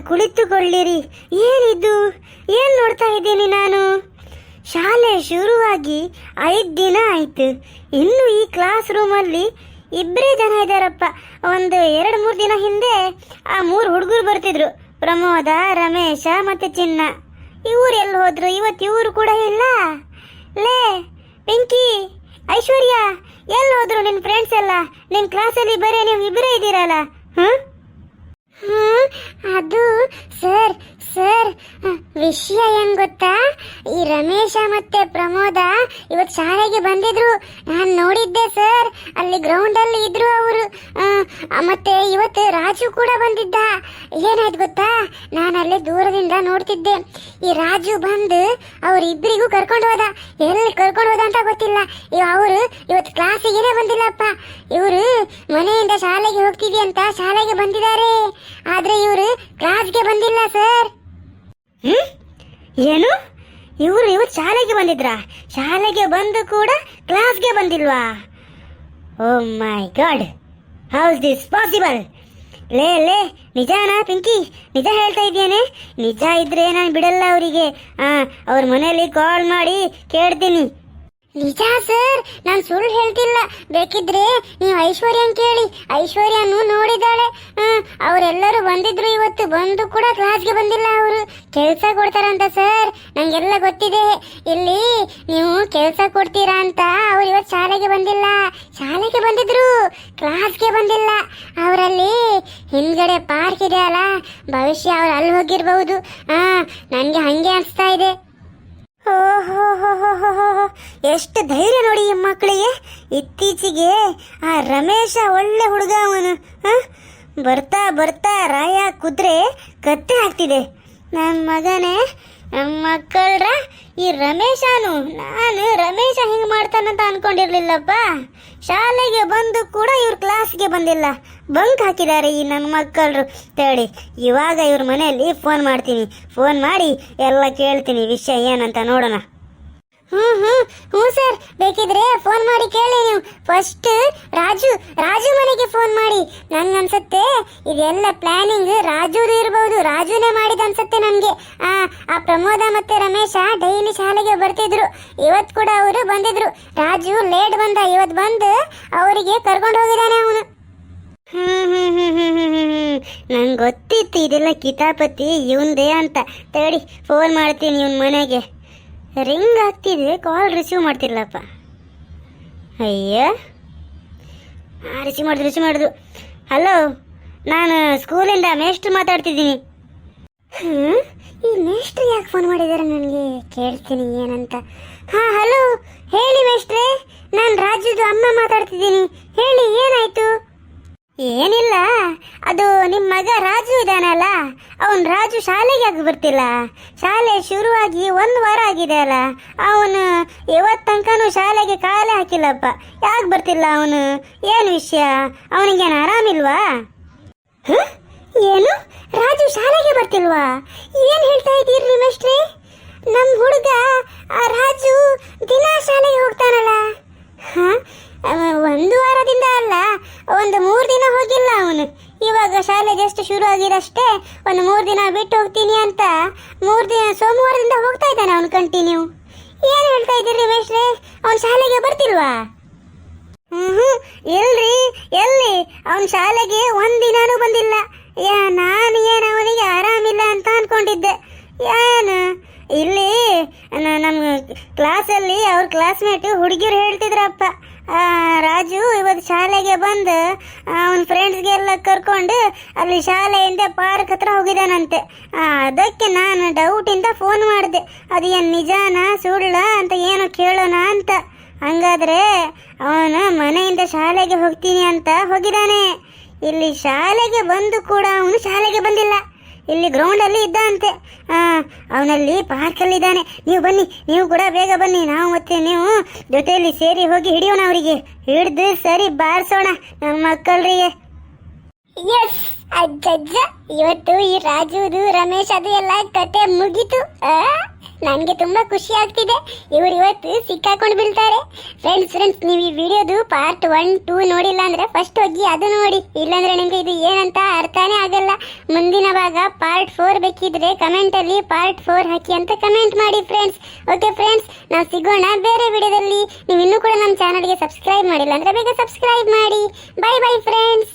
ಕುಳಿತುಕೊಳ್ಳಿರಿ. ಏನಿದು? ಏನ್ ನೋಡ್ತಾ ಇದ್ದೀನಿ ನಾನು? ಶಾಲೆ ಶುರುವಾಗಿ ಐದು ದಿನ ಆಯ್ತು. ಇನ್ನು ಈ ಕ್ಲಾಸ್ ರೂಮಲ್ಲಿ ಇಬ್ಬರೇ ಜನ ಇದ್ದಾರಪ್ಪ ಒಂದು ಎರಡು ಮೂರು ದಿನ ಹಿಂದೆ ಆ ಮೂರು ಹುಡುಗರು ಬರ್ತಿದ್ರು. ಪ್ರಮೋದ, ರಮೇಶ ಮತ್ತೆ ಚಿನ್ನ. ಇವ್ರು ಎಲ್ಲಿ ಹೋದ್ರು? ಇವತ್ತು ಇವರು ಕೂಡ ಇಲ್ಲ. ಲೇ, ಪಿಂಕಿ, ಐಶ್ವರ್ಯ, ಎಲ್ಲಿ ಹೋದ್ರು ನಿನ್ನ ಫ್ರೆಂಡ್ಸ್ ಎಲ್ಲ? ನಿನ್ನ ಕ್ಲಾಸಲ್ಲಿ ಬರೀ ನೀವು ಇಬ್ಬರೇ ಇದ್ದೀರಲ್ಲ. ಅದು ಸರ್ ಸರ್ ವಿಷಯ ಏನ್ ಗೊತ್ತಾ? ಈ ರಮೇಶ ಮತ್ತೆ ಪ್ರಮೋದ ಇವತ್ತು ಶಾಲೆಗೆ ಬಂದಿದ್ರು. ನಾನು ನೋಡಿದ್ದೆ, ಸರ್. ಅಲ್ಲಿ ಗ್ರೌಂಡ್ ಅಲ್ಲಿ ಇದ್ರು ಅವರು. ಮತ್ತೆ ಇವತ್ತು ರಾಜು ಕೂಡ ಬಂದಿದ್ದ. ಏನಾಯ್ತು ಗೊತ್ತಾ? ನಾನು ಅಲ್ಲೇ ದೂರದಿಂದ ನೋಡ್ತಿದ್ದೆ. ಈ ರಾಜು ಬಂದು ಅವ್ರಿಬ್ರಿಗೂ ಕರ್ಕೊಂಡು ಹೋದ. ಎಲ್ಲಿ ಕರ್ಕೊಂಡು ಹೋದ ಅಂತ ಗೊತ್ತಿಲ್ಲ. ಅವರು ಇವತ್ತು ಕ್ಲಾಸಿಗೆ ಬಂದಿಲ್ಲಪ್ಪ. ಇವರು ಮನೆಯಿಂದ ಶಾಲೆಗೆ ಹೋಗ್ತೀವಿ ಅಂತ ಶಾಲೆಗೆ ಬಂದಿದ್ದಾರೆ. ಆದ್ರೆ ಇವರು ಕ್ಲಾಸ್ಗೆ ಬಂದಿಲ್ಲ, ಸರ್. ಏನು? ಇವರು ಇವತ್ತು ಶಾಲೆಗೆ ಬಂದಿದ್ರ? ಶಾಲೆಗೆ ಬಂದು ಕೂಡ ಕ್ಲಾಸ್ಗೆ ಬಂದಿಲ್ವಾ? ಓ my god how's this possible ಲೇ ಲೇ, ನಿಜಾನಾ ಪಿಂಕಿ? ನಿಜ ಹೇಳ್ತಾ ಇದ್ದೇನೆ? ನಿಜ ಇದ್ರೆ ನಾನು ಬಿಡಲ್ಲ ಅವರಿಗೆ. ಅವ್ರ ಮನೆಯಲ್ಲಿ ಕಾಲ್ ಮಾಡಿ ಕೇಳ್ತೀನಿ. ನಿಜ ಸರ್, ನಾನು ಸುಳ್ಳು ಹೇಳ್ತಿಲ್ಲ. ಬೇಕಿದ್ರೆ ನೀವು ಐಶ್ವರ್ಯನ್ ಕೇಳಿ. ಐಶ್ವರ್ಯನು ನೋಡಿದಾಳೆ. ಅವರೆಲ್ಲರೂ ಬಂದಿದ್ರು ಇವತ್ತು. ಬಂದು ಕೂಡ ಕ್ಲಾಸ್ಗೆ ಬಂದಿಲ್ಲ ಅವರು. ಕೆಲಸ ಕೊಡ್ತಾರಂತ ಸರ್. ನಂಗೆಲ್ಲ ಗೊತ್ತಿದೆ. ಇಲ್ಲಿ ನೀವು ಕೆಲಸ ಕೊಡ್ತೀರಾ ಅಂತ ಅವ್ರು ಇವತ್ತು ಶಾಲೆಗೆ ಬಂದಿಲ್ಲ. ಶಾಲೆಗೆ ಬಂದಿದ್ರು. ಕ್ಲಾಸ್ಗೆ ಬಂದಿಲ್ಲ. ಅವರಲ್ಲಿ ಹಿಂದ್ಗಡೆ ಪಾರ್ಕ್ ಇದೆ ಅಲ್ಲ. ಭವಿಷ್ಯ ಅವ್ರು ಅಲ್ಲಿ ಹೋಗಿರ್ಬಹುದು. ಹಾ ನನಗೆ ಹಂಗೆ ಅನಿಸ್ತಾ ಇದೆ. ಎಷ್ಟು ಧೈರ್ಯ ನೋಡಿ ಈ ಮಕ್ಕಳಿಗೆ. ಇತ್ತೀಚೆಗೆ ಆ ರಮೇಶ ಒಳ್ಳೆ ಹುಡುಗ ಅವನು? ಬರ್ತಾ ಬರ್ತಾ ರಾಯ ಕುದ್ರೆ ಕತ್ತೆ ಹಾಕ್ತಿದೆ. ನನ್ನ ಮಗನೇ ನಮ್ಮ ಮಕ್ಕಳ್ರ ಈ ರಮೇಶನು, ನಾನು ರಮೇಶ ಹಿಂಗೆ ಮಾಡ್ತಾನಂತ ಅನ್ಕೊಂಡಿರ್ಲಿಲ್ಲಪ್ಪ. ಶಾಲೆಗೆ ಬಂದು ಕೂಡ ಇವ್ರ ಕ್ಲಾಸ್ಗೆ ಬಂದಿಲ್ಲ. ಬಂಕ್ ಹಾಕಿದ್ದಾರೆ ಈ ನನ್ನ ಮಕ್ಕಳು ತೇಳಿ ಇವಾಗ ಇವ್ರ ಮನೆಯಲ್ಲಿ ಫೋನ್ ಮಾಡ್ತೀನಿ. ಫೋನ್ ಮಾಡಿ ಎಲ್ಲ ಕೇಳ್ತೀನಿ. ವಿಷಯ ಏನಂತ ನೋಡೋಣ. ಹ್ಞೂ ಹ್ಞೂ ಹ್ಞೂ ಸರ್, ಬೇಕಿದ್ರೆ ಫೋನ್ ಮಾಡಿ ಕೇಳಿ ನೀವು. ಫಸ್ಟ್ ರಾಜು ರಾಜು ಮನೆಗೆ ಫೋನ್ ಮಾಡಿ. ನಂಗೆ ಅನ್ಸುತ್ತೆ ಇದೆಲ್ಲ ಪ್ಲಾನಿಂಗ್ ರಾಜುದು ಇರ್ಬೋದು, ರಾಜುನೇ ಮಾಡಿದ ಅನ್ಸುತ್ತೆ ನನಗೆ. ಆ ಆ ಪ್ರಮೋದ ಮತ್ತು ರಮೇಶ ಡೈಲಿ ಶಾಲೆಗೆ ಬರ್ತಿದ್ರು. ಇವತ್ತು ಕೂಡ ಅವರು ಬಂದಿದ್ರು. ರಾಜು ಲೇಟ್ ಬಂದ ಇವತ್ತು ಬಂದು ಅವರಿಗೆ ಕರ್ಕೊಂಡು ಹೋಗಿದ್ದಾನೆ ಅವನು. ನಂಗೆ ಗೊತ್ತಿತ್ತು, ಇದೆಲ್ಲ ಕಿತಾಪತಿ ಇವಂದೇ ಅಂತ. ತಡಿ ಫೋನ್ ಮಾಡ್ತೀನಿ ಇವನ್ ಮನೆಗೆ. ರಿಂಗ್ ಆಗ್ತಿದೆ ಕಾಲ್ ರಿಸೀವ್ ಮಾಡ್ತಿರ್ಲಪ್ಪ. ಅಯ್ಯ. ರಿಸೀವ್ ಮಾಡಿದ್ರು ರಿಸೀವ್ ಮಾಡಿದ್ರು ಹಲೋ ನಾನು ಸ್ಕೂಲಿಂದ ಮೇಷ್ಟ್ರು ಮಾತಾಡ್ತಿದ್ದೀನಿ. ಹ್ಞೂ ಈ ಮೇಷ್ಟ್ರು ಯಾಕೆ ಫೋನ್ ಮಾಡಿದ್ದಾರೆ ನನಗೆ? ಕೇಳ್ತೀನಿ ಏನಂತ. ಹಾಂ ಹಲೋ ಹೇಳಿ ಮೇಷ್ಟ್ರೆ. ನಾನು ರಾಜ್ಯದ ಅಮ್ಮ ಮಾತಾಡ್ತಿದ್ದೀನಿ. ಹೇಳಿ, ಏನಾಯ್ತು? ಏನಿಲ್ಲ. ಅದು ನಿಮ್ಮ ಮಗ ರಾಜು ಇದಾನಲ್ಲ, ಅವನ್ ರಾಜು ಶಾಲೆಗೆ ಆಗಿ ಬರ್ತಿಲ್ಲ. ಶಾಲೆ ಶುರುವಾಗಿ ಒಂದು ವಾರ ಆಗಿದೆ ಅಲ್ಲ, ಅವನು ಇವತ್ತು ತನಕನೂ ಶಾಲೆಗೆ ಕಾಲೇ ಹಾಕಿಲ್ಲಪ್ಪ. ಯಾಕೆ ಬರ್ತಿಲ್ಲ ಅವನು? ಏನು ವಿಷಯ? ಅವನಿಗೇನು ಆರಾಮಿಲ್ವಾ? ಏನು? ರಾಜು ಶಾಲೆಗೆ ಬರ್ತಿಲ್ವಾ? ಏನ್ ಹೇಳ್ತಾ ಇದ್ದೀರಿ ನಿಮ್ಮಷ್ಟ್ರಿ ನಮ್ ಹುಡುಗ ರಾಜು ದಿನ ಶಾಲೆಗೆ ಹೋಗ್ತಾನಲ್ಲ. ಹ? ಒಂದು ವಾರದಿಂದ ಅಲ್ಲ, ಒಂದು ಮೂರು ದಿನ ಹೋಗಿಲ್ಲ ಅವನು. ಇವಾಗ ಶಾಲೆ ಜಸ್ಟ್ ಶುರು ಆಗಿರಷ್ಟೇ, ಒಂದು ಮೂರು ದಿನ ಬಿಟ್ಟು ಹೋಗ್ತೀನಿ ಅಂತ ಮೂರು ದಿನ ಸೋಮವಾರದಿಂದ ಹೋಗ್ತಾ ಇದ್ದಾನೆ ಅವನು ಕಂಟಿನ್ಯೂ ಏನು ಹೇಳ್ತಾ ಇದ್ದೀರಿ ಮೇಷ್ಟ್ರೆ ಅವನು ಶಾಲೆಗೆ ಬರ್ತಿಲ್ವಾ? ಹ್ಮ್, ಎಲ್ರಿ, ಎಲ್ಲಿ? ಅವನ್ ಶಾಲೆಗೆ ಒಂದ್ ದಿನಾನೂ ಬಂದಿಲ್ಲ. ನಾನು ಏನು ಅವನಿಗೆ ಆರಾಮಿಲ್ಲ ಅಂತ ಅನ್ಕೊಂಡಿದ್ದೆ. ಏನು? ಇಲ್ಲಿ ನಮ್ ನಮ್ಮ ಕ್ಲಾಸಲ್ಲಿ ಅವ್ರ ಕ್ಲಾಸ್ಮೇಟ್ ಹುಡುಗಿರು ಹೇಳ್ತಿದ್ರಪ್ಪ. ರಾಜು ಇವತ್ತು ಶಾಲೆಗೆ ಬಂದು ಅವನ ಫ್ರೆಂಡ್ಸ್ಗೆಲ್ಲ ಕರ್ಕೊಂಡು ಅಲ್ಲಿ ಶಾಲೆಯಿಂದ ಪಾರ್ಕ್ ಹತ್ರ ಹೋಗಿದ್ದಾನಂತೆ ಅದಕ್ಕೆ ನಾನು ಡೌಟಿಂದ ಫೋನ್ ಮಾಡಿದೆ. ಅದು ಏನು ನಿಜಾನ, ಸುಳ್ಳ ಅಂತ ಏನೋ ಕೇಳೋಣ ಅಂತ. ಹಂಗಾದ್ರೆ ಅವನು ಮನೆಯಿಂದ ಶಾಲೆಗೆ ಹೋಗ್ತೀನಿ ಅಂತ ಹೋಗಿದ್ದಾನೆ ಇಲ್ಲಿ ಶಾಲೆಗೆ ಬಂದು ಕೂಡ ಅವನು ಶಾಲೆಗೆ ಬಂದಿಲ್ಲ. ಇಲ್ಲಿ ಗ್ರೌಂಡಲ್ಲಿ ಇದ್ದ ಅಂತೆ ಅವನಲ್ಲಿ ಪಾರ್ಕ್ ಅಲ್ಲಿ ಇದ್ದಾನೆ. ನೀವು ಬನ್ನಿ, ನೀವು ಕೂಡ ಬೇಗ ಬನ್ನಿ. ನಾವು ಮತ್ತೆ ನೀವು ಜೊತೆಯಲ್ಲಿ ಸೇರಿ ಹೋಗಿ ಹಿಡಿಯೋಣ ಅವರಿಗೆ. ಹಿಡಿದು ಸರಿ ಬಾರಿಸೋಣ ನಮ್ಮ ಮಕ್ಕಳಿಗೆ ಎಸ್ ಅಜ್ಜಜ್ಜ ಇವತ್ತು ಈ ರಾಜುದು ರಮೇಶ್ ಅದು ಎಲ್ಲ ಕತೆ ಮುಗೀತು? ನನಗೆ ತುಂಬಾ ಖುಷಿ ಆಗ್ತಿದೆ. ಇವರು ಇವತ್ತು ಸಿಕ್ಕಾಕೊಂಡು ಬೀಳ್ತಾರೆ. ಫ್ರೆಂಡ್ಸ್ ಫ್ರೆಂಡ್ಸ್ ನೀವು ಈ ವಿಡಿಯೋದು ಪಾರ್ಟ್ ಒನ್ ಟೂ ನೋಡಿಲ್ಲ ಅಂದ್ರೆ ಫಸ್ಟ್ ಹೋಗಿ ಅದು ನೋಡಿ. ಇಲ್ಲಾಂದ್ರೆ ನಿಮಗೆ ಇದು ಏನಂತ ಅರ್ಥನೇ ಆಗಲ್ಲ. ಮುಂದಿನ ಭಾಗ ಪಾರ್ಟ್ ಫೋರ್ ಬೇಕಿದ್ರೆ ಕಮೆಂಟಲ್ಲಿ ಪಾರ್ಟ್ ಫೋರ್ ಹಾಕಿ ಅಂತ ಕಮೆಂಟ್ ಮಾಡಿ ಫ್ರೆಂಡ್ಸ್ ಓಕೆ ಫ್ರೆಂಡ್ಸ್ ನಾವು ಸಿಗೋಣ ಬೇರೆ ವಿಡಿಯೋದಲ್ಲಿ. ನೀವು ಇನ್ನೂ ಕೂಡ ನಮ್ಮ ಚಾನಲ್ಗೆ ಸಬ್ಸ್ಕ್ರೈಬ್ ಮಾಡಿಲ್ಲ ಅಂದ್ರೆ ಬೇಗ ಸಬ್ಸ್ಕ್ರೈಬ್ ಮಾಡಿ. Bye bye friends